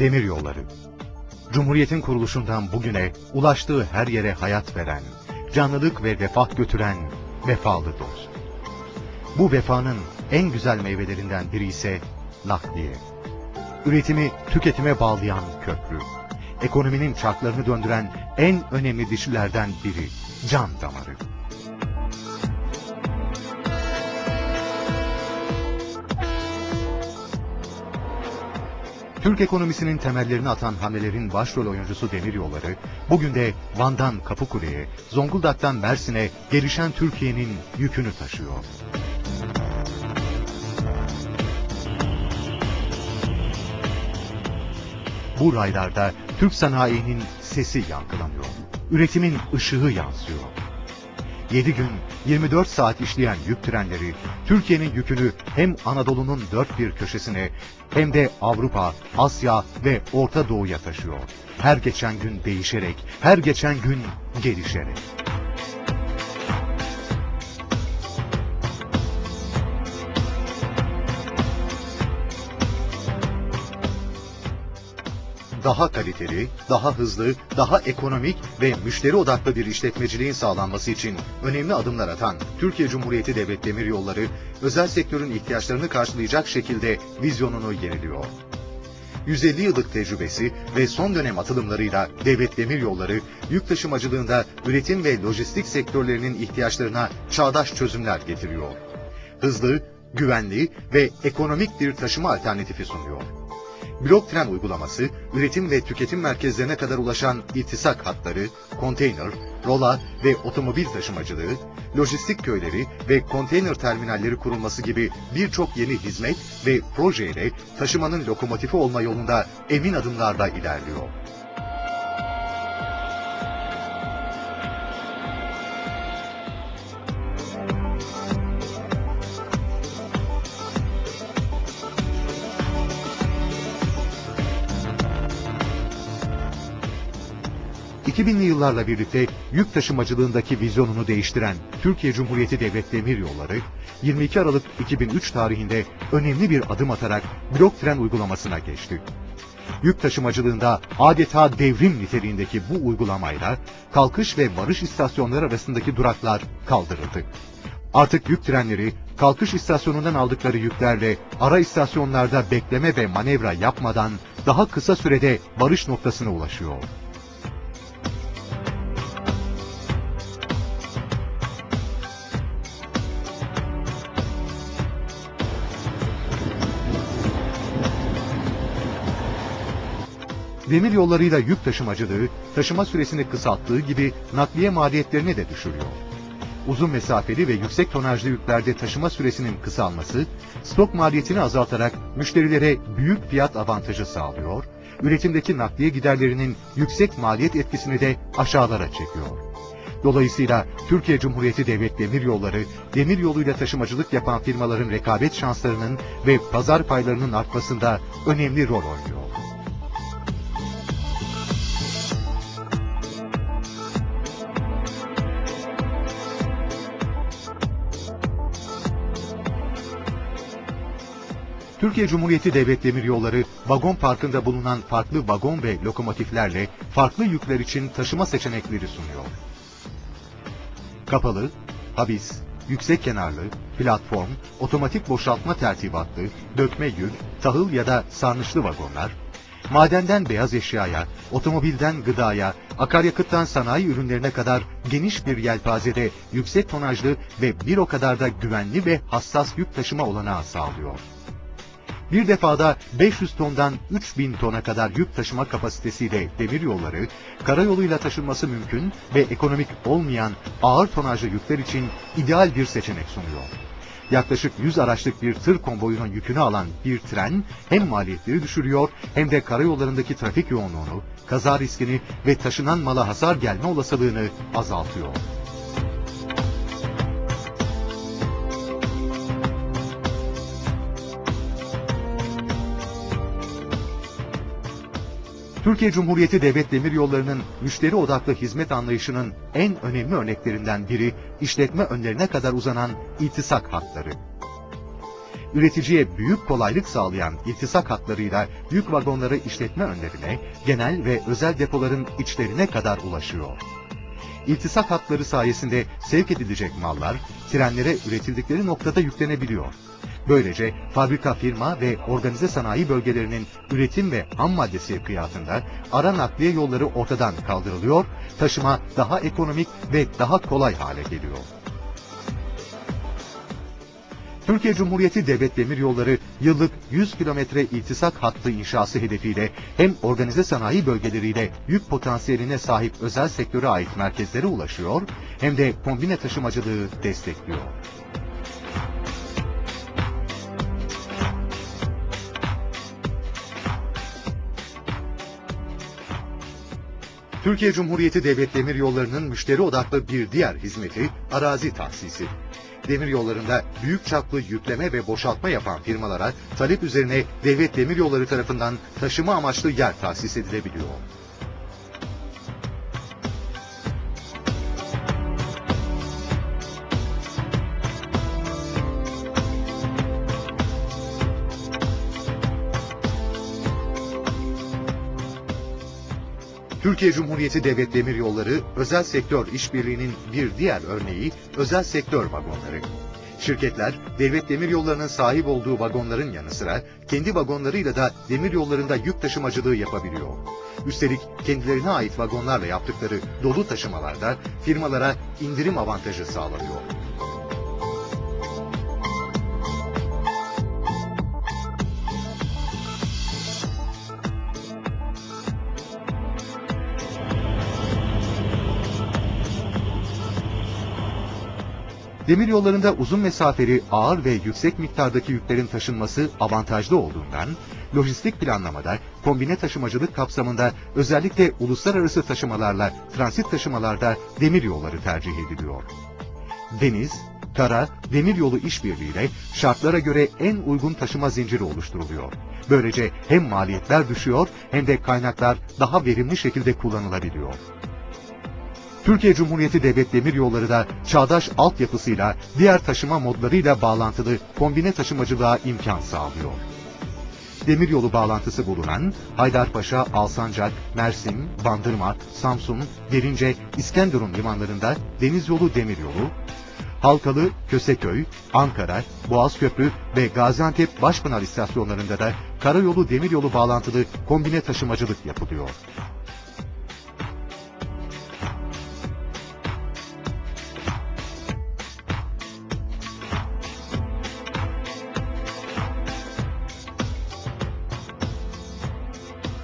Demir yolları. Cumhuriyetin kuruluşundan bugüne ulaştığı her yere hayat veren, canlılık ve refah götüren vefalı dost. Bu vefanın en güzel meyvelerinden biri ise nakliye. Üretimi tüketime bağlayan köprü. Ekonominin çarklarını döndüren en önemli dişilerden biri can damarı. Türk ekonomisinin temellerini atan hamlelerin başrol oyuncusu demiryolları, bugün de Van'dan Kapıkule'ye, Zonguldak'tan Mersin'e gelişen Türkiye'nin yükünü taşıyor. Bu raylarda Türk sanayinin sesi yankılanıyor. Üretimin ışığı yansıyor. 7 gün 24 saat işleyen yük trenleri Türkiye'nin yükünü hem Anadolu'nun dört bir köşesine hem de Avrupa, Asya ve Orta Doğu'ya taşıyor. Her geçen gün değişerek, her geçen gün gelişerek. Daha kaliteli, daha hızlı, daha ekonomik ve müşteri odaklı bir işletmeciliğin sağlanması için önemli adımlar atan Türkiye Cumhuriyeti Devlet Demiryolları, özel sektörün ihtiyaçlarını karşılayacak şekilde vizyonunu yeniliyor. 150 yıllık tecrübesi ve son dönem atılımlarıyla Devlet Demiryolları, yük taşımacılığında üretim ve lojistik sektörlerinin ihtiyaçlarına çağdaş çözümler getiriyor. Hızlı, güvenli ve ekonomik bir taşıma alternatifi sunuyor. Blok tren uygulaması, üretim ve tüketim merkezlerine kadar ulaşan iltisak hatları, konteyner, rola ve otomobil taşımacılığı, lojistik köyleri ve konteyner terminalleri kurulması gibi birçok yeni hizmet ve projeyle taşımanın lokomotifi olma yolunda emin adımlarla ilerliyor. ...2000'li yıllarla birlikte yük taşımacılığındaki vizyonunu değiştiren Türkiye Cumhuriyeti Devlet Demiryolları... ...22 Aralık 2003 tarihinde önemli bir adım atarak blok tren uygulamasına geçti. Yük taşımacılığında adeta devrim niteliğindeki bu uygulamayla... ...kalkış ve varış istasyonları arasındaki duraklar kaldırıldı. Artık yük trenleri kalkış istasyonundan aldıkları yüklerle ara istasyonlarda bekleme ve manevra yapmadan daha kısa sürede varış noktasına ulaşıyor. Demir yollarıyla yük taşımacılığı taşıma süresini kısalttığı gibi nakliye maliyetlerini de düşürüyor. Uzun mesafeli ve yüksek tonajlı yüklerde taşıma süresinin kısalması, stok maliyetini azaltarak müşterilere büyük fiyat avantajı sağlıyor, üretimdeki nakliye giderlerinin yüksek maliyet etkisini de aşağılara çekiyor. Dolayısıyla Türkiye Cumhuriyeti Devlet Demiryolları, demir yoluyla taşımacılık yapan firmaların rekabet şanslarının ve pazar paylarının artmasında önemli rol oynuyor. Türkiye Cumhuriyeti Devlet Demiryolları, vagon parkında bulunan farklı vagon ve lokomotiflerle farklı yükler için taşıma seçenekleri sunuyor. Kapalı, habis, yüksek kenarlı, platform, otomatik boşaltma tertibatlı, dökme yük, tahıl ya da sarnıçlı vagonlar, madenden beyaz eşyaya, otomobilden gıdaya, akaryakıttan sanayi ürünlerine kadar geniş bir yelpazede yüksek tonajlı ve bir o kadar da güvenli ve hassas yük taşıma olanağı sağlıyor. Bir defada 500 tondan 3000 tona kadar yük taşıma kapasitesiyle demir yolları, karayoluyla taşınması mümkün ve ekonomik olmayan ağır tonajlı yükler için ideal bir seçenek sunuyor. Yaklaşık 100 araçlık bir tır konvoyunun yükünü alan bir tren hem maliyetleri düşürüyor hem de karayollarındaki trafik yoğunluğunu, kaza riskini ve taşınan mala hasar gelme olasılığını azaltıyor. Türkiye Cumhuriyeti Devlet Demiryolları'nın müşteri odaklı hizmet anlayışının en önemli örneklerinden biri işletme önlerine kadar uzanan iltisak hatları. üreticiye büyük kolaylık sağlayan iltisak hatlarıyla yük vagonları işletme önlerine, genel ve özel depoların içlerine kadar ulaşıyor. İltisak hatları sayesinde sevk edilecek mallar trenlere üretildikleri noktada yüklenebiliyor. Böylece fabrika firma ve organize sanayi bölgelerinin üretim ve ham madde sevkiyatında ara nakliye yolları ortadan kaldırılıyor, taşıma daha ekonomik ve daha kolay hale geliyor. Türkiye Cumhuriyeti Devlet Demiryolları yıllık 100 kilometre iltisak hattı inşası hedefiyle hem organize sanayi bölgeleriyle yük potansiyeline sahip özel sektöre ait merkezlere ulaşıyor hem de kombine taşımacılığı destekliyor. Türkiye Cumhuriyeti Devlet Demiryolları'nın müşteri odaklı bir diğer hizmeti arazi tahsisi. Demiryollarında büyük çaplı yükleme ve boşaltma yapan firmalara talep üzerine Devlet Demiryolları tarafından taşıma amaçlı yer tahsis edilebiliyor. Türkiye Cumhuriyeti Devlet Demiryolları özel sektör işbirliğinin bir diğer örneği özel sektör vagonları. Şirketler devlet demiryollarının sahip olduğu vagonların yanı sıra kendi vagonlarıyla da demiryollarında yük taşımacılığı yapabiliyor. Üstelik kendilerine ait vagonlarla yaptıkları dolu taşımalarda firmalara indirim avantajı sağlanıyor. Demiryollarında uzun mesafeli ağır ve yüksek miktardaki yüklerin taşınması avantajlı olduğundan, lojistik planlamada kombine taşımacılık kapsamında özellikle uluslararası taşımalarla transit taşımalarda demiryolları tercih ediliyor. Deniz, kara, demiryolu işbirliğiyle şartlara göre en uygun taşıma zinciri oluşturuluyor. Böylece hem maliyetler düşüyor hem de kaynaklar daha verimli şekilde kullanılabiliyor. Türkiye Cumhuriyeti Devlet Demiryolları da çağdaş altyapısıyla diğer taşıma modlarıyla bağlantılı kombine taşımacılığa imkan sağlıyor. Demiryolu bağlantısı bulunan Haydarpaşa, Alsancak, Mersin, Bandırma, Samsun, Derince, İskenderun limanlarında deniz yolu demiryolu, Halkalı, Köseköy, Ankara, Boğazköprü ve Gaziantep Başpınar istasyonlarında da karayolu demiryolu bağlantılı kombine taşımacılık yapılıyor.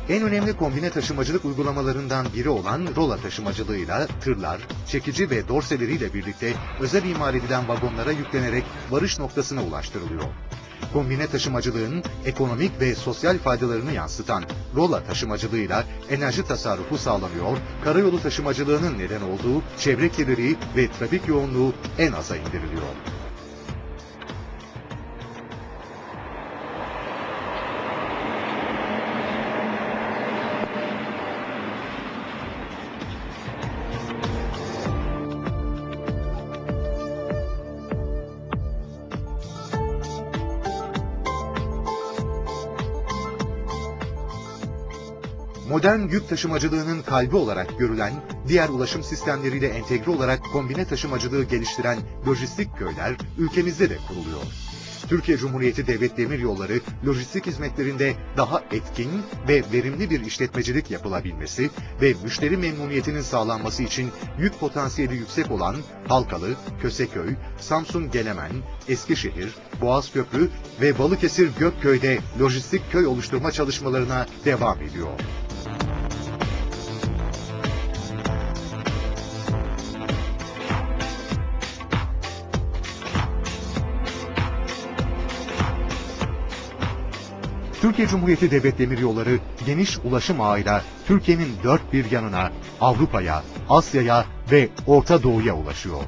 En önemli kombine taşımacılık uygulamalarından biri olan rola taşımacılığıyla tırlar, çekici ve dorseleriyle birlikte özel imal edilen vagonlara yüklenerek varış noktasına ulaştırılıyor. Kombine taşımacılığın ekonomik ve sosyal faydalarını yansıtan rola taşımacılığıyla enerji tasarrufu sağlanıyor, karayolu taşımacılığının neden olduğu çevre kirliliği ve trafik yoğunluğu en aza indiriliyor. Modern yük taşımacılığının kalbi olarak görülen, diğer ulaşım sistemleriyle entegre olarak kombine taşımacılığı geliştiren lojistik köyler ülkemizde de kuruluyor. Türkiye Cumhuriyeti Devlet Demiryolları lojistik hizmetlerinde daha etkin ve verimli bir işletmecilik yapılabilmesi ve müşteri memnuniyetinin sağlanması için yük potansiyeli yüksek olan Halkalı, Köseköy, Samsun Gelemen, Eskişehir, Boğazköprü ve Balıkesir Gökköy'de lojistik köy oluşturma çalışmalarına devam ediyor. Türkiye Cumhuriyeti Devlet Demiryolları geniş ulaşım ağıyla Türkiye'nin dört bir yanına, Avrupa'ya, Asya'ya ve Orta Doğu'ya ulaşıyor.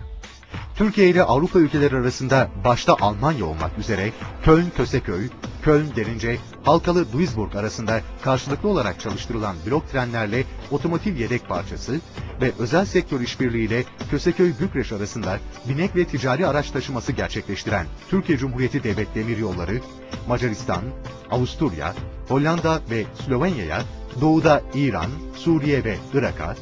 Türkiye ile Avrupa ülkeleri arasında başta Almanya olmak üzere Köln-Köseköy, Köln-Derince, Halkalı Duisburg arasında karşılıklı olarak çalıştırılan blok trenlerle otomotiv yedek parçası ve özel sektör işbirliğiyle Köseköy-Bükreş arasında binek ve ticari araç taşıması gerçekleştiren Türkiye Cumhuriyeti Devlet Demiryolları, Macaristan, Avusturya, Hollanda ve Slovenya'ya, doğuda İran, Suriye ve Irak'a,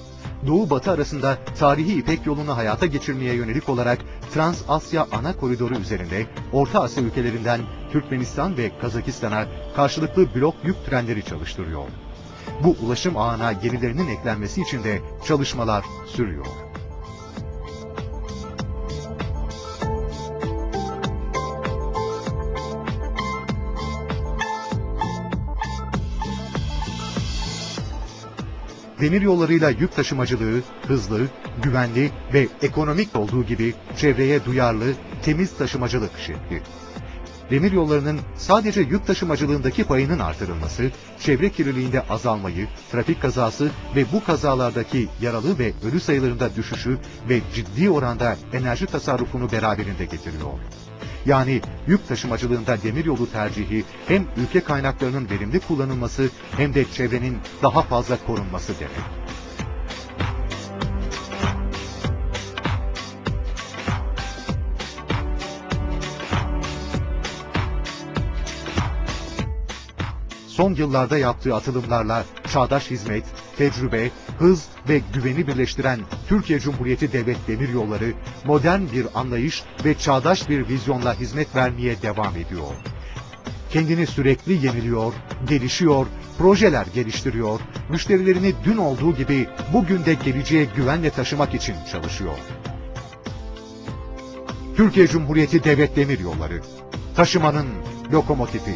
Doğu-Batı arasında tarihi İpek yolunu hayata geçirmeye yönelik olarak Trans-Asya ana koridoru üzerinde Orta Asya ülkelerinden Türkmenistan ve Kazakistan'a karşılıklı blok yük trenleri çalıştırıyor. Bu ulaşım ağına yenilerinin eklenmesi için de çalışmalar sürüyor. Demir yollarıyla yük taşımacılığı hızlı, güvenli ve ekonomik olduğu gibi çevreye duyarlı, temiz taşımacılık şekli. Demir yollarının sadece yük taşımacılığındaki payının artırılması, çevre kirliliğinde azalmayı, trafik kazası ve bu kazalardaki yaralı ve ölü sayılarında düşüşü ve ciddi oranda enerji tasarrufunu beraberinde getiriyor. Yani yük taşımacılığında demiryolu tercihi hem ülke kaynaklarının verimli kullanılması hem de çevrenin daha fazla korunması demek. Son yıllarda yaptığı atılımlarla çağdaş hizmet, tecrübe, hız ve güveni birleştiren Türkiye Cumhuriyeti Devlet Demiryolları modern bir anlayış ve çağdaş bir vizyonla hizmet vermeye devam ediyor. Kendini sürekli yeniliyor, gelişiyor, projeler geliştiriyor, müşterilerini dün olduğu gibi bugün de geleceğe güvenle taşımak için çalışıyor. Türkiye Cumhuriyeti Devlet Demiryolları, taşımanın lokomotifi.